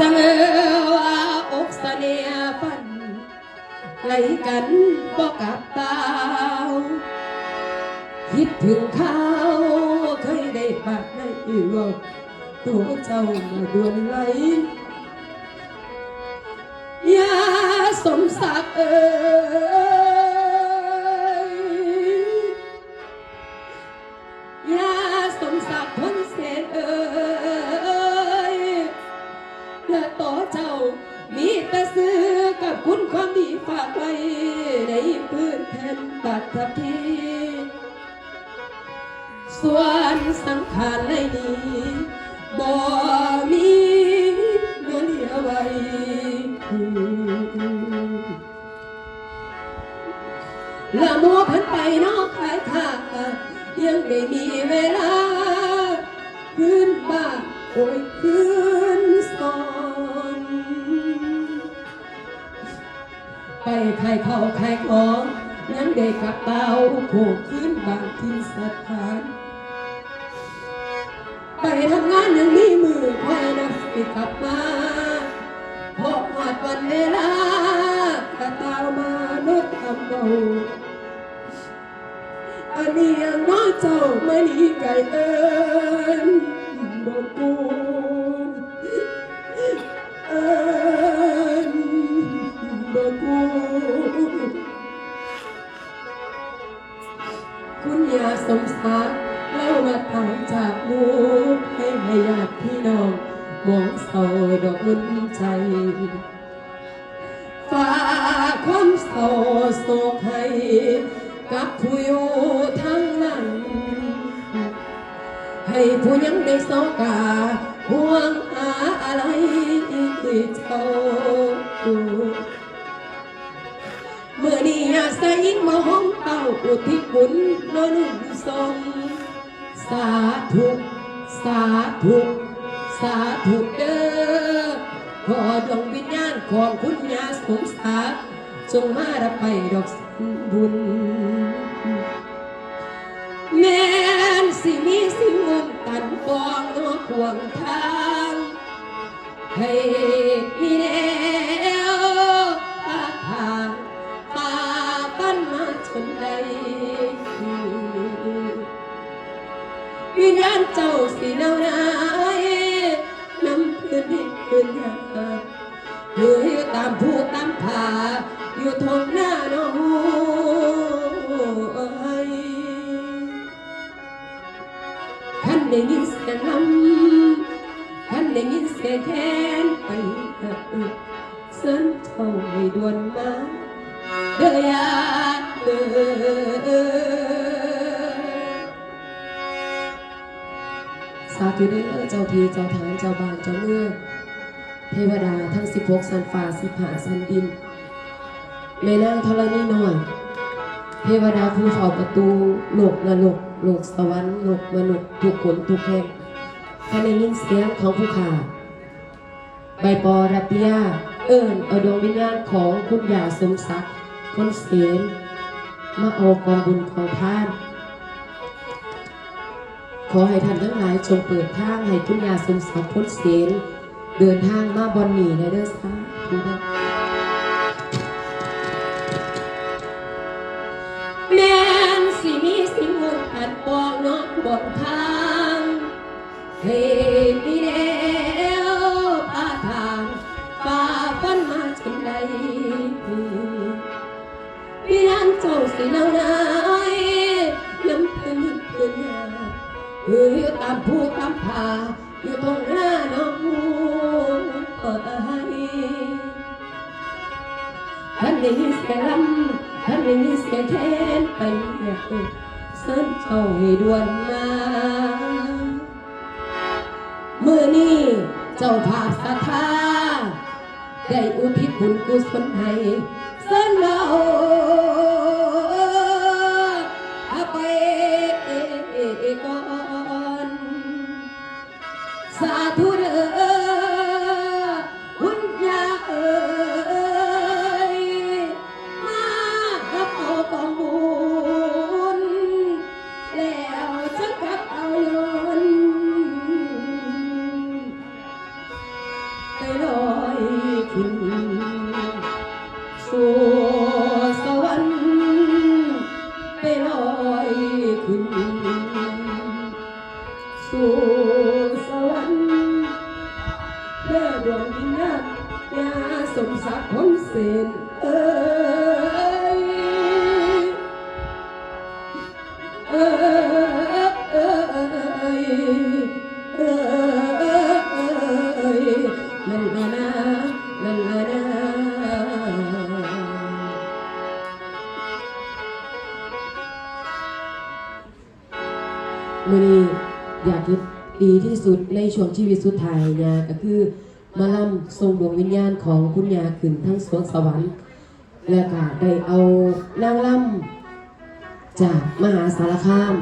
จังเออว่าอกเสน่ห์ฝันไหลกันบ่กลับเตาคิดถึงเขาเคยได้ปากได้ว่าตัวเจ้ามาดวนไหลยาสมศักดิ์เออ ไว้ในพื้นแผ่นปัตตภีส่วนสังขารในนี้บ่มีเหลือเหลือไว้ละมัวพันไปนอกขายข้ายังไม่มีเวลาคืนบ้านโอ้ย ไปใครเข้าใครของยังได้กระเป๋าโคกคืนบางทิ้นสถานไปทำงานยังมีมือคอยนับสิกลับมาพอหอดวันเวลากระตาวมาโนดทำเบาอันนี้ยังน้อยเจ้าไม่ดีไก่เอิน กับผู้อยู่ทั้งนั้น ให้ผู้ยังได้สอกาห่วงหาอะไรเจ้าเมื่อนี้อาศัยมาห้องเต้าอุทิศบุญนอนนุ่นทรงสาธุสาธุสาธุเด้อขอดวงวิญญาณของคุณยาสมศักดิ์จงมารับไปดอกบุญ สิมีสิ่งมุมตันปองนอขวางทางให้มีแนวปาทางป่าปั้นมาจนได้วิญญาณเจ้าสิเนานายน้ำพื้นดินพื้นยาเฮือยู่ตามผู้ตามผาอยู่ทงหน้าน้อย ได้ยินเสียงลำท่านได้ยินเสียงแคนไปเอ่อเส้นเท่าไม่ด่วนมาเดียาเอสาธุเด้อเจ้าทีเจ้าทางเจ้าบ้านเจ้าเมืองเทวดาทั้งสิบหกสันฟ้าสิบหาสันดินแม่นางธรณีน้อย เทวดาผู้เฝ้าประตูโลกนรกโลกสวรรค์โลกมนุษย์ทุกคนทุกแห่งท่านได้ยินเสียงของผู้ขาใบปอรัตยาเอิญเอาดวงวิญญาณของคุณยาสมศักดิ์คนเสนมาเอากองบุญของท่าน ขอให้ท่านทั้งหลายจงเปิดทางให้คุณยาสมศักดิ์พ้นเสนเดินทางมาบอนหนีในเด้อสาธุ แม่นสิมีสิ่งมุดอันปองนอกบนทางเฮ้มีแนวพาทางฝ่าฟันมาจนได้พี่นันเจ้าสิเนาวนายน้ำพื้นพื้นนาเฮ้ยตามผู้ตามผาอยู่ตรงหน้าน้องเอ้ยท่านได้ยินเสียงลำ ท่านได้ยินเสียงแคนไปแอบเส้นเจ้าให้ด่วนมา เมื่อนี้เจ้าภาพศรัทธาได้อุทิศบุญกุศลให้เส้นเราเอา โยนไปรอขึ้นสู่สวรรค์ไปลอยขึ้นสู่สวรรค์เพื่อดวงวิญญาณยาสมศักดิ์คนเสนเอ้ยเอ้ย มื่อนี้อยากที่ดีที่สุดในช่วงชีวิตสุดท้ายเนี่ยก็คือมาล่ำทรงดวงวิญญาณของคุณยาขึ้นทั้งสวงสวรรค์ และก็ได้เอานางล่ำจากมหาสารคาม